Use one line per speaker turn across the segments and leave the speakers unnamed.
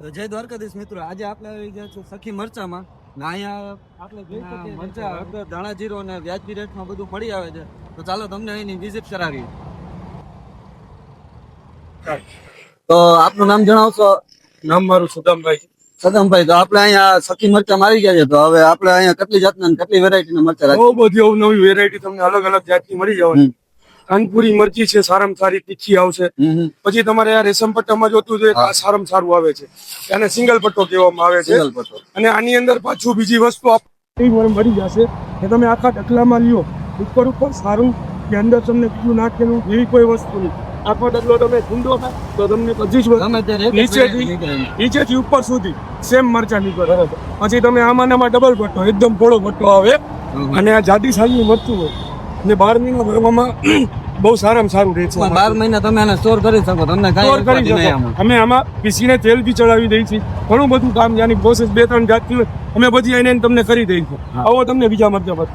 તો જય દ્વારકાધીશ મિત્રો. આજે આપણે આવી ગયા છે સખી મરચામાં. ને અહીંયા આપણે મરચા ધાણા જીરો અને વ્યાજબી રેટમાં બધું મળી આવે છે. તો ચાલો તમને અહીંની વિઝિટ કરાવી તો આપનું નામ જણાવશો?
નામ મારું સુદામભાઈ
સદમભાઈ તો આપણે અહીંયા સખી મરચા મારી ગયા છે. તો હવે આપણે અહીંયા કેટલી જાતના કેટલી વેરાયટીના મરચા
બહુ બધી અવનવી વેરાયટી તમને અલગ અલગ જાતની મળી જવાની. કાનપુરી મરચી છે સારામાં સારી તીખી આવશે. પછી તમારે આ રેશમ પટ્ટામાં જોતું જોઈએ સારામાં સારું આવે છે. એને સિંગલ પટ્ટો કહેવામાં આવે છે. અને આની અંદર પાછું બીજી વસ્તુ મળી જશે કે તમે આખા ડકલામાં લ્યો. ઉપર ઉપર સારું કે અંદર તમને બીજું નાખેલું એવી કોઈ વસ્તુ નહીં. આખો ડગલો તમે ઢૂંઢો તો તમને
એક જ
નીચેથી નીચેથી ઉપર સુધી સેમ મરચા નીકળે. પછી તમે આમાં આમાં ડબલ પટ્ટો એકદમ પોળો પટ્ટો આવે. અને આ જાદી સાઈઝનું મરચું હોય. અને બાર મહિના ભરવામાં બહુ સારામાં સારું રહે છે.
બાર મહિના તમે એને સ્ટોર કરી શકો તમને
સ્ટોર કરી શકો. અમે આમાં પીસીને તેલ બી ચડાવી દઈએ છીએ. ઘણું બધું કામ જેની પ્રોસેસ બે ત્રણ જાતની હોય. અમે બધી એને તમને કરી દઈશું
હા.
આવો તમને બીજા મરચા પર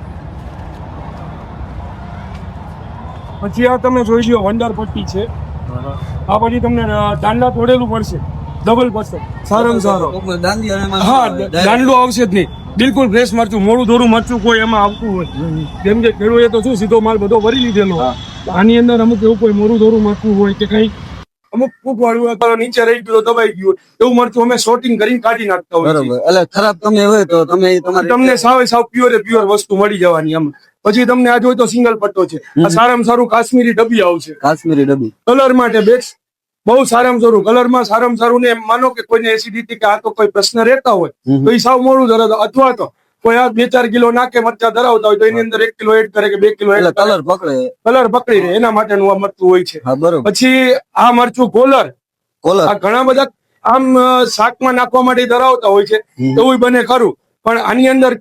પછી આ તમે જોઈ લો વંડર પટ્ટી છે. આ પછી તમને દાંડા તોડેલું પડશે. ડબલ પડશે સારામાં સારો. હા
direct.
આવશે જ નહીં. બિલકુલ ફ્રેશ મરચું મોડું થોડું મરચું કોઈ એમાં આવતું હોય. જેમ કે ખેડૂએ તો શું સીધો માલ બધો ભરી લીધેલો આની અંદર અમુક એવું કોઈ મોડું ધોરું મરચું હોય કે કઈ. અમુક ફૂક વાળું હોય તો નીચે રહી ગયું દબાઈ ગયું હોય, એવું મરચું અમે શોર્ટિંગ કરીને કાઢી નાખતા હોય
બરોબર. એટલે ખરાબ તમે હોય તો તમે
તમને સાવે સાવ પ્યોર પ્યોર વસ્તુ મળી જવાની એમ. પછી તમને આ જોઈ તો સિંગલ પટ્ટો છે. આ સારામાં સારું કાશ્મીરી ડબ્બી આવશે.
કાશ્મીરી ડબ્બી.
કલર માટે બેસ્ટ બહુ સારામાં સારું. કલરમાં સારામાં સારું ને એમ માનો કે કોઈને એસિડિટી કે આ તો કોઈ પ્રશ્ન રહેતા હોય. તો એ સાવ મોડું ધરાવતા અથવા તો કોઈ આ બે ચાર કિલો નાખે મરચા ધરાવતા હોય તો એની અંદર એક કિલો એડ કરે કે બે કિલો એડ
કલર પકડે.
કલર પકડી રહે એના માટેનું આ મરચું હોય છે.
બરોબર.
પછી આ મરચું કોલર.
કોલર.
આ ઘણા બધા આમ શાકમાં નાખવા માટે ધરાવતા હોય છે. એવું બને ખરું. પણ આની અંદર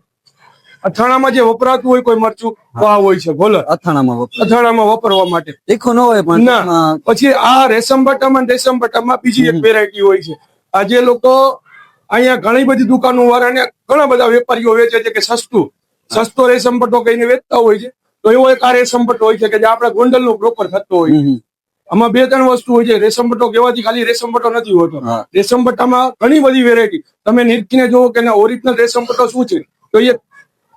અથાણામાં જે વપરાતું હોય કોઈ મરચું આ હોય છે કોલર
અથાણામાં
અથાણામાં વપરવા માટે.
તીખું ન હોય પણ
ના. પછી આ રેશમ બટામાં રેશમ બટામાં બીજી એક વેરાયટી હોય છે. આજે લોકો અહીંયા ઘણી બધી દુકાનો વાળાને ઘણા બધા વેપારીઓ વેચે છે કે સસ્તું. સસ્તો રેશમ પટ્ટો કહીને વેચતા હોય છે. તો એવો એક આ રેશમ પટ્ટો હોય છે કે જે આપણા ગોંડલ નો પ્રોપર થતો હોય. આમાં બે ત્રણ વસ્તુ હોય છે. રેશમ પટ્ટો કહેવાથી ખાલી રેશમ પટ્ટો નથી હોતો. રેશમ પટ્ટામાં ઘણી બધી વેરાયટી તમે નીરખીને જુઓ કે ઓરિજિનલ રેશમ પટ્ટો શું છે? તો એ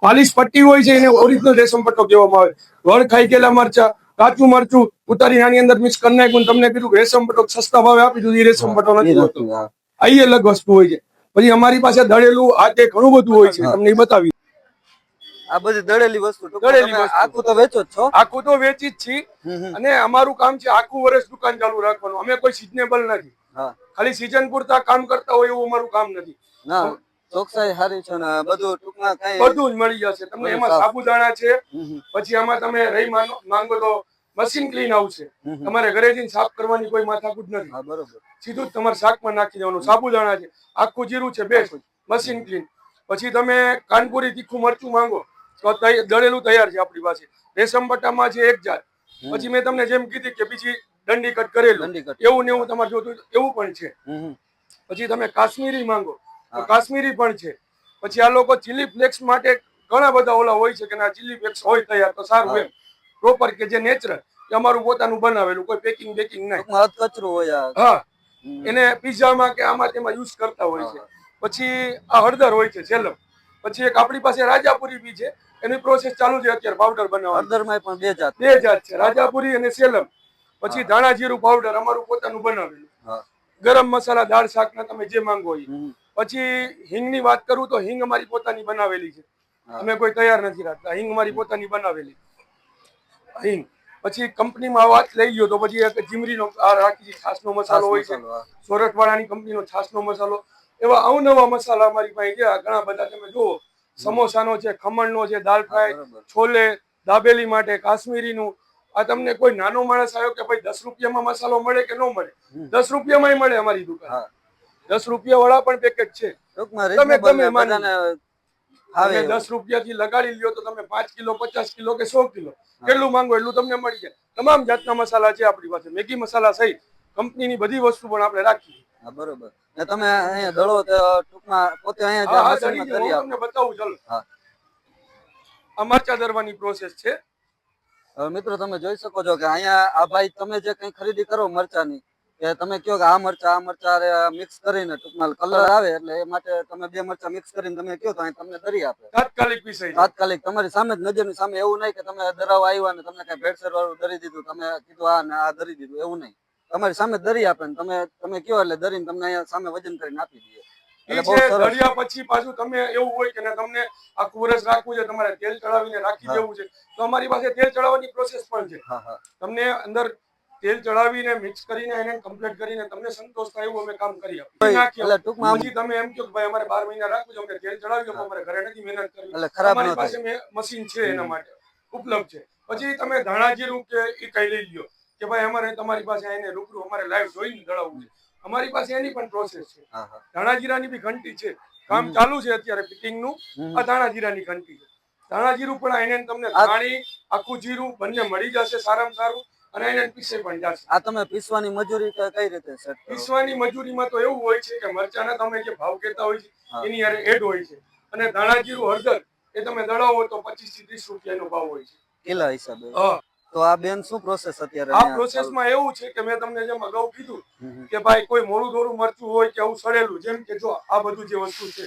પાલિશ પટ્ટી હોય છે એને ઓરિજિનલ રેશમ પટ્ટો કહેવામાં આવે. વળ ખાઈ ગયેલા મરચા કાચું મરચું ઉતારી આની અંદર મિક્સ કરી નાખ્યું તમને કીધું રેશમ પટ્ટો સસ્તા ભાવે આપી દીધું. એ રેશમ પટ્ટો નથી હોતો. આ અલગ વસ્તુ હોય છે. પછી અમારી પાસે દળેલું આ તે ઘણું બધું હોય છે. તમને એ બતાવી.
આ બધી દળેલી વસ્તુ
દળેલી
આખું તો વેચો જ છો.
આખું તો વેચી જ છીએ. અને અમારું કામ છે આખું વર્ષ દુકાન ચાલુ રાખવાનું. અમે કોઈ સિઝનેબલ નથી. ખાલી સિઝન પૂરતા કામ કરતા હોય એવું અમારું કામ નથી.
ના. ચોકસાઈ સારી છે ને બધું ટૂંકમાં કઈ
બધું જ મળી જશે. તમને એમાં સાબુદાણા છે. પછી આમાં તમે રહી માંગો તો મશીન ક્લીન આવશે. તમારે ઘરે જઈને સાફ કરવાની કોઈ માથાકૂટ નથી.
બરોબર.
સીધું જ તમારે શાકમાં નાખી દેવાનું. સાબુદાણા છે. આખું જીરું છે બેસ્ટ મશીન ક્લીન પછી તમે કાનપુરી તીખું મરચું માંગો તો દળેલું તૈયાર છે આપણી પાસે. રેશમ પટ્ટામાં છે એક જાત. પછી મેં તમને જેમ કીધી કે બીજી દંડી કટ કરેલું એવું ને એવું તમારે જોતું એવું પણ છે. પછી તમે કાશ્મીરી માંગો. તો કાશ્મીરી પણ છે. પછી આ લોકો ચીલી ફ્લેક્સ માટે ઘણા બધા ઓલા હોય છે કે ના ચીલી ફ્લેક્સ હોય તૈયાર તો સારું એમ. પ્રોપર કે જે નેચરલ કે અમારું પોતાનું બનાવેલું કોઈ પેકિંગ બેકિંગ નહીં.
ટૂંકમાં હોય
હા. એને પિઝામાં કે આમાં તેમાં યુઝ કરતા હોય છે. પછી આ હળદર હોય છે જેલમ. પછી એક આપણી પાસે રાજાપુરી બી છે. એની પ્રોસેસ ચાલુ છે અત્યારે પાવડર બનાવવા
હળદરમાંય પણ બે જાત.
બે જાત છે રાજાપુરી અને સેલમ. પછી ધાણા જીરું પાવડર અમારું પોતાનું બનાવેલું. ગરમ મસાલા દાળ શાકના તમે જે માંગો એ. પછી હિંગની વાત કરું તો હિંગ અમારી પોતાની બનાવેલી છે. અમે કોઈ તૈયાર નથી રાખતા. હિંગ અમારી પોતાની બનાવેલી. હિંગ. પછી કંપનીમાં વાત લઈ ગયો તો પછી એક જીમરીનો આ રાખી છાસનો મસાલો હોય છે. સોરઠ વાળાની કંપનીનો છાસનો મસાલો. એવા અવનવા મસાલા અમારી પાસે છે. ઘણા બધા તમે જુઓ. સમોસાનો છે ખમણનો છે દાલ ફ્રાય છોલે દાબેલી માટે કાશ્મીરીનું. આ તમને કોઈ નાનો માણસ આવ્યો કે ભાઈ દસ રૂપિયામાં મસાલો મળે કે ન મળે. દસ રૂપિયામાં મળે અમારી દુકાન. દસ રૂપિયા વાળા પણ પેકેટ છે. તમે
તમે
માની. દસ રૂપિયાથી લગાડી લ્યો તો તમે પાંચ કિલો પચાસ કિલો કે સો કિલો કેટલું માંગો એટલું તમને મળી જાય. તમામ જાતના મસાલા છે આપણી પાસે. મેગી મસાલા સહિત કંપનીની બધી વસ્તુ પણ આપણે
રાખીએ. બરોબર. ને તમે અહીંયા દળો ટૂંકમાં પોતે અહીંયા કરી
તમને બતાવું ચાલો. આ મરચા દરવાની પ્રોસેસ છે.
મિત્રો તમે જોઈ શકો છો કે અહીંયા આ ભાઈ તમે જે કઈ ખરીદી કરો મરચાની કે તમે કયો કે આ મરચા આ મરચા મિક્સ કરીને ટૂંકમાં કલર આવે એટલે એ માટે તમે બે મરચા મિક્સ કરીને તમે કયો તો તમને દરી આપે.
તાત્કાલિક વિષય
તાત્કાલિક. તમારી સામે જ નજરની સામે એવું નહીં કે તમે દરાવ આવ્યા ને તમને કઈ ભેળસેળ વાળું દરી દીધું. તમે કીધું આ ને આ દરી દીધું એવું નહીં. તમારી સામે દરી આપે ને તમે તમે કયો એટલે દરીને તમને અહીંયા સામે વજન કરીને આપી દઈએ.
દળિયા પછી પાછું તમે એવું હોય કે તમને આખું વર્ષ રાખવું છે તમારે તેલ ચડાવીને રાખી દેવું છે તો અમારી પાસે તેલ ચડાવવાની પ્રોસેસ પણ છે. તમને અંદર તેલ ચડાવીને મિક્સ કરીને એને કમ્પ્લીટ કરીને તમને સંતોષ થાય એવું અમે કામ કરી
આમ-
પછી તમે એમ કહો ભાઈ અમારે બાર મહિના રાખવું છે અમને તેલ ચડાવી અમારે ઘરે નથી મહેનત કરવી અમારી પાસે મશીન છે એના માટે. ઉપલબ્ધ છે. પછી તમે ધાણા જીરું કે એ કઈ લઈ લ્યો. કે ભાઈ અમારે તમારી પાસે એને રૂબરૂ અમારે લાઈવ જોઈને દળાવવું છે. અમારી પાસે એની પણ પ્રોસેસ છે.
ધાણાજીરાની હા.
ધાણા જીરાની બી ઘંટી છે. કામ ચાલુ છે અત્યારે
ફિટિંગનું.
આ ધાણા જીરાની ઘંટી છે. ધાણા જીરું પણ એને તમને ધાણી આખું જીરું બંને મળી જશે સારામાં સારું. અને એને પીસે પણ જશે
આ તમે પીસવાની મજૂરી કઈ રીતે સેટ
પીસવાની મજૂરીમાં તો એવું હોય છે કે મરચાના તમે જે ભાવ કહેતા હોય છે એની હારે એડ હોય છે. અને ધાણા જીરું હળદર એ તમે દળાવો તો પચીસથી ત્રીસ રૂપિયાનો ભાવ હોય છે.
કિલા હિસાબે? તો આ બેન શું પ્રોસેસ અત્યારે
આ પ્રોસેસમાં એવું છે કે મેં તમને જેમ અગાઉ કીધું. કે ભાઈ કોઈ મોડું દોરું મરચું હોય કે આવું સડેલું જેમ કે જો આ બધું જે વસ્તુ છે.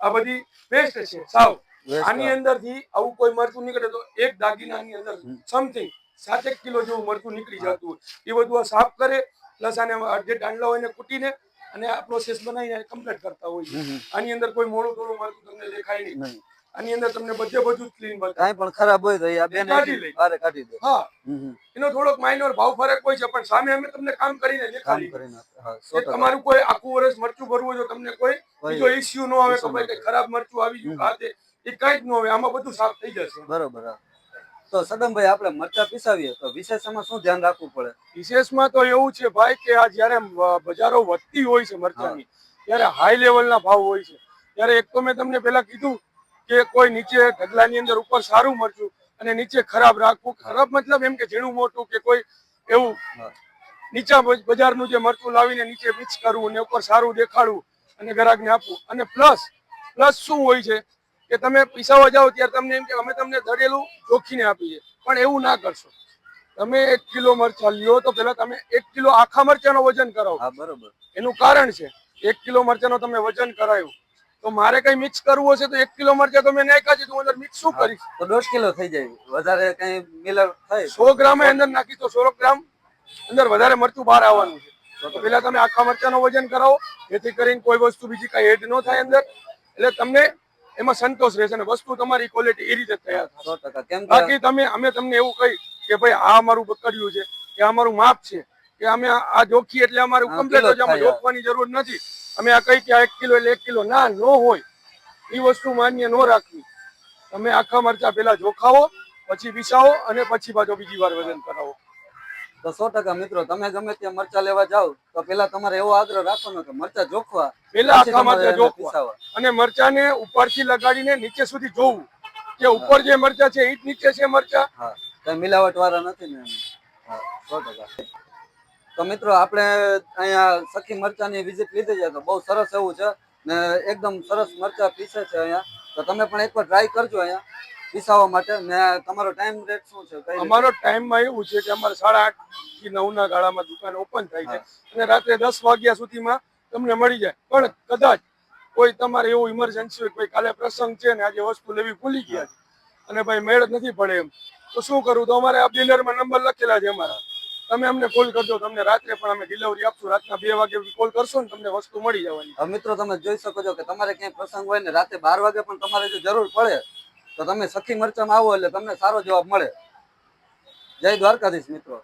આ બધી વેસ્ટ છે સાવ. આની અંદરથી આવું કોઈ મરચું નીકળે તો એક દાગીનાની અંદર સમથિંગ સાતેક કિલો જેવું મરચું નીકળી જતું એ બધું સાફ કરે પ્લસ આને જે દાંડલા હોય એને કૂટીને અને આ પ્રોસેસ બનાવીને કમ્પ્લીટ કરતા હોય. આની અંદર કોઈ મોડું થોડું મરચું તમને દેખાય નહીં. આની અંદર તમને બધે બધું જ ક્લીન બતાવે
કાંઈ પણ ખરાબ હોય તો આ બેન
કાઢી લઈ
અરે કાઢી દે.
હા. એનો થોડોક માઇનોર ભાવ ફરક હોય છે પણ સામે અમે તમને કામ કરીને દેખાડી
કરીને હા
તમારું કોઈ આખું વર્ષ મરચું ભરવું તો તમને કોઈ બીજો ઇશ્યુ ન આવે કે ભાઈ ખરાબ મરચું આવી ગયું
હમ.
કે આ તે. એ કઈ જ ન આવે આમાં બધું સાફ થઈ જશે.
બરોબર હા. તો સદમભાઈ આપણે મરચા પીસાવીએ તો વિશેષમાં શું ધ્યાન રાખવું પડે?
વિશેષમાં તો એવું છે ભાઈ કે આ જ્યારે બજારો વધતી હોય છે મરચાની ત્યારે હાઈ લેવલના ભાવ હોય છે. ત્યારે એક તો મેં તમને પહેલા કીધું કે કોઈ નીચે ઢગલાની અંદર ઉપર સારું મરચું અને નીચે ખરાબ રાખવું. ખરાબ મતલબ એમ કે ઝીણું મોટું કે કોઈ એવું. નીચા બજ- બજારનું જે મરચું લાવીને નીચે મિક્સ કરવું ને ઉપર સારું દેખાડવું અને ગ્રાહકને આપવું. અને પ્લસ પ્લસ શું હોય છે? કે તમે પીસાવા જાઓ ત્યારે તમને એમ કે અમે તમને દળેલું ચોખીને આપીએ. પણ એવું ના કરશો. તમે એક કિલો મરચા લ્યો તો પેલા તમે એક કિલો આખા મરચાનો વજન કરાવો.
હા બરોબર.
એનું કારણ છે એક કિલો મરચાનો તમે વજન કરાયું. તો મારે કઈ મિક્સ કરવું હશે તો એક કિલો મરચા તો મેં નાખ્યા છે અંદર મિક્સ શું કરીશ?
તો દોઢ કિલો થઈ જાય. વધારે કઈ મિલર થાય?
સો ગ્રામ અંદર નાખી તો સો ગ્રામ અંદર વધારે મરચું બહાર આવવાનું છે. તો પેલા તમે આખા મરચાનો વજન કરાવો. જેથી કરીને કોઈ વસ્તુ બીજી કઈ એડ ન થાય અંદર. એટલે તમને એમાં સંતોષ રહેશે અને વસ્તુ તમારી ક્વોલિટી એ રીતે તૈયાર થશે. બાકી તમે અમે તમને એવું કહી કે ભાઈ આ અમારું કર્યું છે કે અમારું માપ છે કે અમે આ જોખી એટલે અમારું કમ્પ્લીટ જ આમાં જોખવાની જરૂર નથી. અમે આ કઈ કે આ એક કિલો એટલે એક કિલો ના ન હોય. એ વસ્તુ માન્ય ન રાખવી. તમે આખા મરચા પેલા જોખાવો પછી વિસાવો અને પછી પાછો બીજી વાર વજન કરાવો.
તો સો ટકા મિત્રો તમે ગમે ત્યાં મરચા લેવા જાઓ તો પેલા તમારે એવો આગ્રહ રાખવાનો કે મરચા જોખવા
પેલા મરચા. અને મરચાને ઉપરથી લગાડીને નીચે સુધી જોવું. કે ઉપર જે મરચા છે એ નીચે છે મરચા?
હા કઈ મિલાવટ વાળા નથી ને હા સો ટકા. તો મિત્રો આપણે અહીંયા સખી મરચાની વિઝિટ લીધી છે તો બહુ સરસ એવું છે ને એકદમ સરસ મરચા પીસે છે અહીંયા. તો તમે પણ એકવાર ટ્રાય કરજો અહીંયા. પીસાવા માટે ને તમારો ટાઈમ રેટ શું છે?
અમારો ટાઈમમાં એવું છે કે અમારે સાડા આઠથી નવ ના ગાળામાં દુકાન ઓપન થાય છે. અને રાત્રે દસ વાગ્યા સુધીમાં તમને મળી જાય. પણ કદાચ કોઈ તમારે એવું ઇમરજન્સી હોય કોઈ કાલે પ્રસંગ છે ને આજે વસ્તુ લેવી ભૂલી ગયા અને ભાઈ મેળ જ નથી પડે એમ. તો શું કરું? તો અમારે આ ડિનરમાં નંબર લખેલા છે અમારા. તમે અમને કોલ કરજો. તમને રાત્રે પણ અમે ડિલિવરી આપશું. રાતના બે વાગે કોલ કરશો ને તમને વસ્તુ મળી જવાની.
મિત્રો તમે જોઈ શકો છો કે તમારે ક્યાંય પ્રસંગ હોય ને રાતે બાર વાગે પણ તમારે જો જરૂર પડે તો તમે સખી મરચામાં આવો એટલે તમને સારો જવાબ મળે. જય દ્વારકાધીશ મિત્રો.